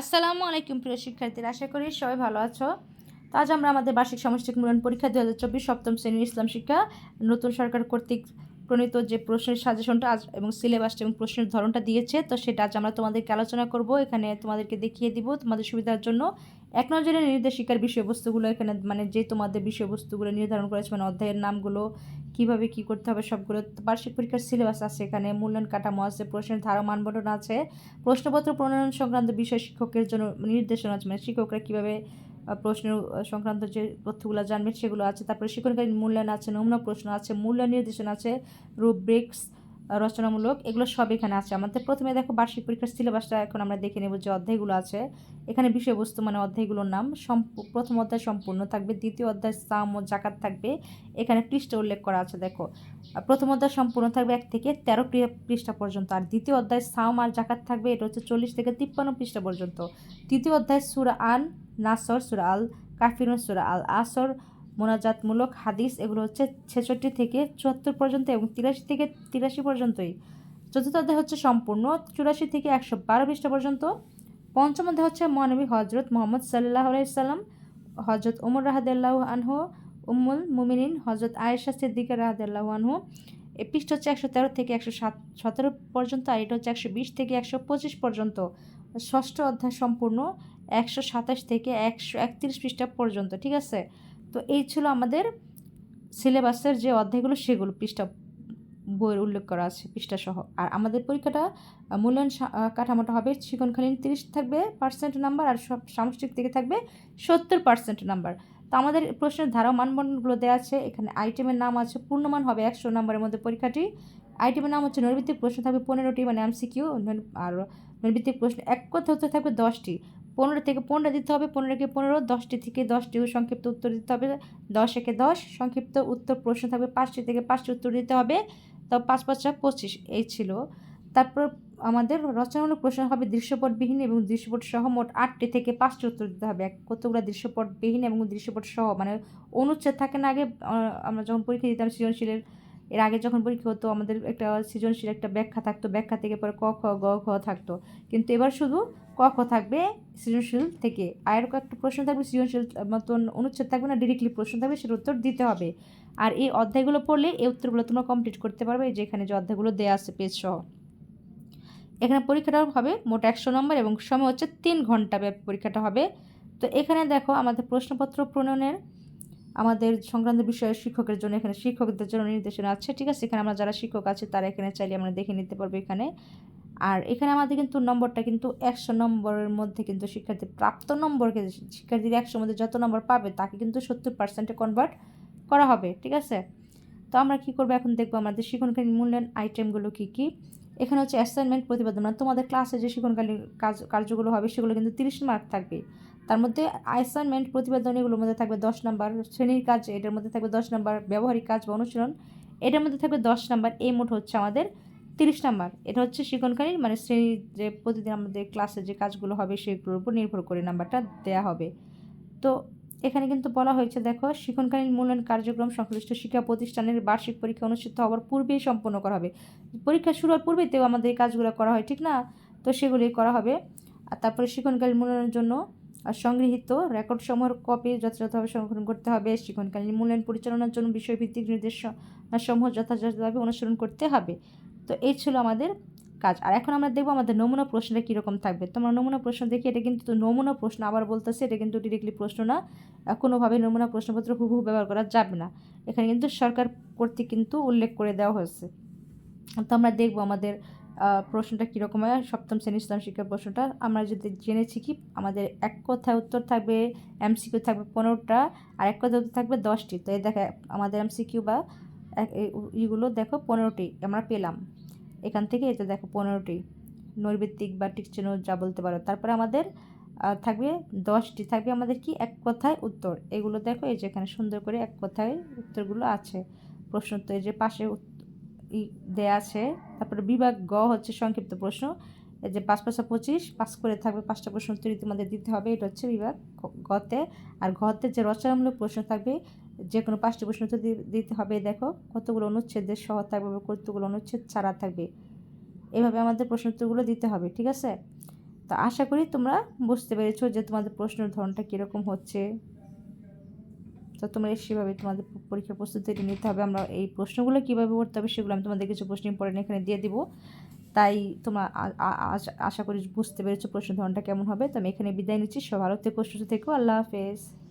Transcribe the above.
আসসালামু আলাইকুম প্রিয় শিক্ষার্থীরা, আশা করি সবাই ভালো আছো। তো আজ আমরা আমাদের বার্ষিক সামষ্টিক মূল্যায়ন পরীক্ষা দু হাজার চব্বিশ সপ্তম শ্রেণির ইসলাম শিক্ষা নতুন সরকার কর্তৃক প্রণীত যে প্রশ্নের সাজেশনটা আজ এবং সিলেবাসটা এবং প্রশ্নের ধরনটা দিয়েছে, তো সেটা আজ আমরা তোমাদেরকে আলোচনা করব। এখানে তোমাদেরকে দেখিয়ে দিব তোমাদের সুবিধার জন্য এক নজরে নির্দেশিকার বিষয়বস্তুগুলো এখানে মানে যে তোমাদের বিষয়বস্তুগুলো নির্ধারণ করেছে মানে অধ্যায়ের নামগুলো, কীভাবে কি করতে হবে সবগুলো, বার্ষিক পরীক্ষার সিলেবাস আছে এখানে, মূল্যায়ন কাঠামো আছে, প্রশ্নের ধারা মানবন্টন আছে, প্রশ্নপত্র প্রণয়ন সংক্রান্ত বিষয় শিক্ষকের জন্য নির্দেশনা আছে মানে শিক্ষকরা কীভাবে প্রশ্ন সংক্রান্ত যে তথ্যগুলো জানবেন সেগুলো আছে, তারপরে শিক্ষণকালীন মূল্যায়ন আছে, নমুনা প্রশ্ন আছে, মূল্যায়ন নির্দেশনা আছে, রুব্রিক্স রচনামূলক, এগুলো সব এখানে আছে। আমাদের প্রথমে দেখো বার্ষিক পরীক্ষার সিলেবাসটা এখন আমরা দেখে নেব যে অধ্যায়গুলো আছে। এখানে বিষয়বস্তু মানে অধ্যায়গুলোর নাম প্রথম অধ্যায় সম্পূর্ণ থাকবে, দ্বিতীয় অধ্যায় সাম ও জাকাত থাকবে। এখানে পৃষ্ঠা উল্লেখ করা আছে, দেখো। প্রথম অধ্যায় সম্পূর্ণ থাকবে এক থেকে তেরো পৃষ্ঠা পর্যন্ত, আর দ্বিতীয় অধ্যায় সাম আর জাকাত থাকবে, এটা হচ্ছে চল্লিশ থেকে তিপ্পান্ন পৃষ্ঠা পর্যন্ত। তৃতীয় অধ্যায় সুরা আন নাসর সুরা আল কাফিরুন সুরা আল আসর মোনাজাতমূলক হাদিস, এগুলো হচ্ছে ছেষট্টি থেকে চুয়াত্তর পর্যন্ত এবং তিরাশি থেকে তিরাশি পর্যন্তই। চতুর্থ অধ্যায় হচ্ছে সম্পূর্ণ, চুরাশি থেকে একশো বারো পৃষ্ঠা পর্যন্ত। পঞ্চম অধ্যায় হচ্ছে মহানবী হজরত মোহাম্মদ সাল্লাহ আলাইসাল্লাম হজরত উমর রাহাদাল্লাহ আনহু, উম্মুল মুমিনিন হজরত আয়েশা সিদ্দিকা রাহাদাল্লাহ আনহু। এই পৃষ্ঠ হচ্ছে একশো তেরো থেকে একশো সাত, সতেরো পর্যন্ত আর এটা হচ্ছে একশো বিশ থেকে একশো পঁচিশ পর্যন্ত। ষষ্ঠ অধ্যায় সম্পূর্ণ, একশো সাতাশ থেকে একশো একত্রিশ পৃষ্ঠা পর্যন্ত, ঠিক আছে? তো এই ছিল আমাদের সিলেবাসের যে অধ্যায়গুলো, সেগুলো পৃষ্ঠা বইয়ের উল্লেখ করা আছে, পৃষ্ঠাসহ। আর আমাদের পরীক্ষাটা মূল্যায়ন কাঠামোটা হবে শিক্ষণকালীন তিরিশ থাকবে পার্সেন্ট নাম্বার আর সব সামষ্টিক থেকে থাকবে সত্তর পার্সেন্ট নাম্বার তো আমাদের প্রশ্নের ধারা মানবন্ধনগুলো দেওয়া আছে, এখানে আইটেমের নাম আছে, পূর্ণমান হবে একশো নম্বরের মধ্যে পরীক্ষাটি। আইটেমের নাম হচ্ছে নৈর্ভিত্তিক প্রশ্ন থাকবে পনেরোটি মানে এমসিকিউ আর নৈর্ভিত্তিক প্রশ্ন এক কথা হতে থাকবে দশটি। পনেরো থেকে পনেরো দিতে হবে পনেরোকে পনেরো, দশটি থেকে দশটি সংক্ষিপ্ত উত্তর দিতে হবে, দশ একে দশ, সংক্ষিপ্ত উত্তর প্রশ্ন থাকবে পাঁচটি থেকে পাঁচটি উত্তর দিতে হবে তো পাঁচ পাঁচটা পঁচিশ, এই ছিল। তারপর আমাদের রচনামূলক প্রশ্ন হবে দৃশ্যপটবিহীন এবং দৃশ্যপট সহ মোট আটটি থেকে পাঁচটি উত্তর দিতে হবে। কতগুলো দৃশ্যপটবিহীন এবং দৃশ্যপট সহ মানে অনুচ্ছেদ থাকে না আগে আমরা যখন পরীক্ষা দিতাম সৃজনশীলের এর আগে যখন পরীক্ষা হতো, আমাদের একটা সৃজনশীল একটা ব্যাখ্যা থাকতো, ব্যাখ্যা থেকে পরে ক, খ, গ ঘ থাকতো। কিন্তু এবার শুধু ক, খ থাকবে সৃজনশীল থেকে। আর একটা প্রশ্ন থাকবে, সৃজনশীল মতন অনুচ্ছেদ থাকবে না ডিরেক্টলি প্রশ্ন থাকবে, সেটার উত্তর দিতে হবে। আর এই অধ্যায়গুলো পড়লে এই উত্তরগুলো তোমরা কমপ্লিট করতে পারবে, যেখানে যে অধ্যায়গুলো দেওয়া আছে পেজ সহ। এখানে পরীক্ষাটা হবে মোট একশো নম্বর এবং সময় হচ্ছে তিন ঘণ্টা ব্যাপী পরীক্ষাটা হবে। তো এখানে দেখো আমাদের প্রশ্নপত্র প্রণয়নের আমাদের সংক্রান্ত বিষয়ে শিক্ষকের জন্য, এখানে শিক্ষকদের জন্য নির্দেশনা আছে, ঠিক আছে? এখানে আমরা যারা শিক্ষক আছে, তারা এখানে চাইলে আমরা দেখে নিতে পারব এখানে। আর এখানে আমাদের কিন্তু নম্বরটা কিন্তু একশো নম্বরের মধ্যে কিন্তু শিক্ষার্থী, প্রাপ্ত নম্বরকে শিক্ষার্থীর একশোর মধ্যে যত নম্বর পাবে, তাকে কিন্তু সত্তর পার্সেন্টে কনভার্ট করা হবে, ঠিক আছে? তো আমরা কি করব এখন দেখব আমাদের শিক্ষণকালীন মূল্যায়ন আইটেমগুলো কী কী? এখানে হচ্ছে অ্যাসাইনমেন্ট প্রতিবেদন মানে তোমাদের ক্লাসে যে শিক্ষণকালীন কাজ, কার্যগুলো হবে, সেগুলো কিন্তু তিরিশ মার্ক থাকবে। তার মধ্যে অ্যাসাইনমেন্ট প্রতিবেদন এগুলোর মধ্যে থাকবে দশ নাম্বার, শ্রেণির কাজ এটার মধ্যে থাকবে দশ নাম্বার, ব্যবহারিক কাজ বা অনুশীলন এটার মধ্যে থাকবে দশ নাম্বার, এই মোট হচ্ছে আমাদের তিরিশ নাম্বার। এটা হচ্ছে শিক্ষণকালীন মানে শ্রেণির যে প্রতিদিন আমাদের ক্লাসে যে কাজগুলো হবে সেগুলোর উপর নির্ভর করে নাম্বারটা দেওয়া হবে। তো এখানে কিন্তু বলা হয়েছে, দেখো, শিক্ষণকালীন মূল্যায়ন কার্যক্রম সংশ্লিষ্ট শিক্ষা প্রতিষ্ঠানের বার্ষিক পরীক্ষা অনুষ্ঠিত হওয়ার পূর্বেই সম্পন্ন করা হবে। পরীক্ষা শুরু হওয়ার পূর্বেতেও আমাদের এই কাজগুলো করা হয়, ঠিক না? তো সেগুলি করা হবে। আর তারপরে শিক্ষণকালীন মূল্যায়নের জন্য সংগৃহীত রেকর্ড সমূহের কপি যথাযথভাবে সংরক্ষণ করতে হবে, শিক্ষণকালীন মূল্যায়ন পরিচালনার জন্য বিষয়ভিত্তিক নির্দেশনাসমূহ যথাযথভাবে অনুসরণ করতে হবে। তো এই ছিল আমাদের কাজ। আর এখন আমরা দেখব আমাদের নমুনা প্রশ্নটা কীরকম থাকবে। তোমরা নমুনা প্রশ্ন দেখি, এটা কিন্তু নমুনা প্রশ্ন আবার বলতেছে, এটা কিন্তু ডিরেক্টলি প্রশ্ন না। কোনোভাবে নমুনা প্রশ্নপত্র হুবহু ব্যবহার করা যাবে না। এখানে কিন্তু সরকার কর্তৃক কিন্তু উল্লেখ করে দেওয়া হয়েছে। তো আমরা দেখব আমাদের প্রশ্নটা কীরকম হয়? সপ্তম শ্রেণি ইসলাম শিক্ষার প্রশ্নটা। আমরা যদি জেনেছি কি, আমাদের এক কথায় উত্তর থাকবে এমসিকিউ থাকবে পনেরোটা, আর এক কথায় উত্তর থাকবে দশটি। তো এই দেখা, আমাদের এমসিকিউ বা ইগুলো দেখো পনেরোটি, আমরা পেলাম। এখান থেকে এটা দেখো পনেরোটি নৈর্ভিত্তিক বা টিকচেনো যা বলতে পারো। তারপরে আমাদের থাকবে দশটি, থাকবে আমাদের কি? এক কথায় উত্তর। এগুলো দেখো, এই যে এখানে সুন্দর করে এক কথায় উত্তরগুলো আছে। প্রশ্ন তো এই যে পাশে দেয়া আছে। তারপরে বিভাগ গ হচ্ছে সংক্ষিপ্ত প্রশ্ন। এই যে পাঁচ পাঁচটা পঁচিশ পাস করে থাকবে পাঁচটা প্রশ্ন উত্তর তোমাদের দিতে হবে। এটা হচ্ছে বিভাগ গতে। আর ঘতে যে রচনামূলক প্রশ্ন থাকবে যে কোনো পাঁচটি প্রশ্ন উত্তর দিতে হবে। দেখো, কতগুলো অনুচ্ছেদের সহ থাকবে বা কতগুলো অনুচ্ছেদ ছাড়া থাকবে। এভাবে আমাদের প্রশ্ন উত্তরগুলো দিতে হবে, ঠিক আছে? তো আশা করি তোমরা বুঝতে পেরেছ যে তোমাদের প্রশ্নের ধরনটা কীরকম হচ্ছে। তো তোমরা সেভাবে তোমাদের পরীক্ষার প্রস্তুতি নিতে হবে। আমরা এই প্রশ্নগুলো কীভাবে করতে হবে সেগুলো আমি তোমাদের কিছু প্রশ্ন ইম্পর্টেন্ট এখানে দিয়ে দিব। তাই তোমরা আশা- করি বুঝতে পেরেছ প্রশ্ন ধরনটা কেমন হবে। তো আমি এখানে বিদায় নিচ্ছি। সব ভালো থেকো, সুস্থ থেকো। আল্লাহ হাফেজ।